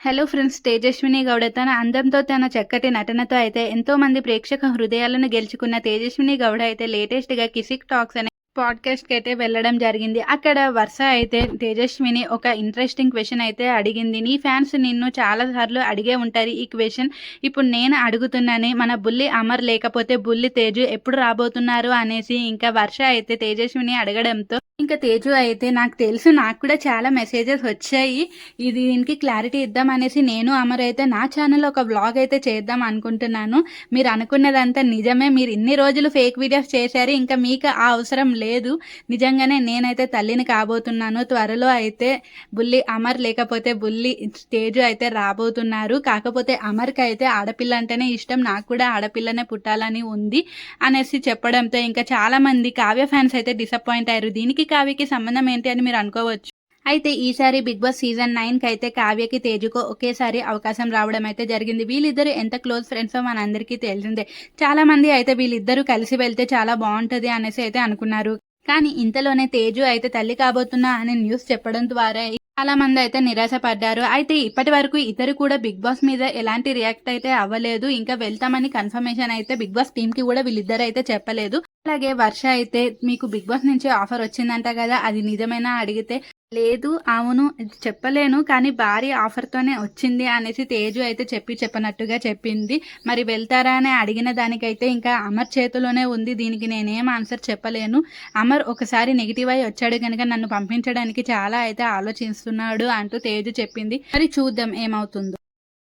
Hello friends Tejaswini Gowda తన అందంతో తన చక్కటి నటనతో అయితే ఎంతో మంది ప్రేక్షక హృదయాలను గెలుచుకున్న తేజస్విని గౌడ అయితే లేటెస్ట్గా కిసిక్ టాక్స్ అనే పాడ్కాస్ట్కి అయితే వెళ్ళడం జరిగింది. అక్కడ వర్ష అయితే తేజస్విని ఒక ఇంట్రెస్టింగ్ క్వశ్చన్ అయితే అడిగింది. నీ ఫ్యాన్స్ నిన్ను చాలా సార్లు అడిగే ఉంటారు ఈ క్వశ్చన్ ఇప్పుడు నేను అడుగుతున్నాను మన బుల్లి అమర్ లేకపోతే బుల్లి తేజు ఎప్పుడు రాబోతున్నారు? అనేసి ఇంకా వర్ష అయితే తేజస్విని అడగడంతో ఇంకా తేజు అయితే నాకు తెలుసు నాకు కూడా చాలా మెసేజెస్ వచ్చాయి. ఇది దీనికి క్లారిటీ ఇద్దాం అనేసి నేను అమర్ అయితే నా ఛానల్ ఒక వ్లాగ్ అయితే చేద్దాం అనుకుంటున్నాను. మీరు అనుకున్నదంతా నిజమే. మీరు ఇన్ని రోజులు ఫేక్ వీడియోస్ చేశారు. ఇంకా మీకు ఆ అవసరం లేదు. నిజంగానే నేనైతే తల్లిని కాబోతున్నాను. త్వరలో అయితే బుల్లి అమర్ లేకపోతే బుల్లి స్టేజ్ అయితే రాబోతున్నారు. కాకపోతే అమర్కి అయితే ఆడపిల్ల అంటేనే ఇష్టం. నాకు కూడా ఆడపిల్లనే పుట్టాలని ఉంది అనేసి చెప్పడంతో ఇంకా చాలా మంది కావ్య ఫ్యాన్స్ అయితే డిసప్పాయింట్ అయ్యారు. దీనికి కావ్యకి సంబంధం ఏంటి అని మీరు అనుకోవచ్చు? అయితే ఈసారి బిగ్ బాస్ సీజన్ నైన్కి అయితే కావ్యకి తేజుకో ఒకేసారి అవకాశం రావడం అయితే జరిగింది. వీళ్ళిద్దరు ఎంత క్లోజ్ ఫ్రెండ్స్ మనందరికీ తెలిసిందే. చాలా మంది అయితే వీళ్ళిద్దరూ కలిసి వెళ్తే చాలా బాగుంటది అనేసి అయితే అనుకున్నారు. కానీ ఇంతలోనే తేజు అయితే తల్లి కాబోతున్నా అనే న్యూస్ చెప్పడం ద్వారా చాలా మంది అయితే నిరాశపడ్డారు. అయితే ఇప్పటి వరకు ఇద్దరు కూడా బిగ్ బాస్ మీద ఎలాంటి రియాక్ట్ అయితే అవ్వలేదు. ఇంకా వెళ్తామని కన్ఫర్మేషన్ అయితే బిగ్ బాస్ టీమ్కి కూడా వీళ్ళిద్దరు అయితే చెప్పలేదు. అలాగే వర్ష అయితే మీకు బిగ్ బాస్ నుంచి ఆఫర్ వచ్చిందంట కదా అది నిజమేనా? అడిగితే లేదు అవును చెప్పలేను కానీ భారీ ఆఫర్తోనే వచ్చింది అనేసి తేజు అయితే చెప్పి చెప్పనట్టుగా చెప్పింది. మరి వెళ్తారా అని అడిగిన దానికైతే ఇంకా అమర్ చేతిలోనే ఉంది దీనికి నేనేం ఆన్సర్ చెప్పలేను. అమర్ ఒకసారి నెగిటివ్ అయి వచ్చాడు కనుక నన్ను పంపించడానికి చాలా అయితే ఆలోచిస్తున్నాడు అంటూ తేజు చెప్పింది. మరి చూద్దాం ఏమవుతుందో.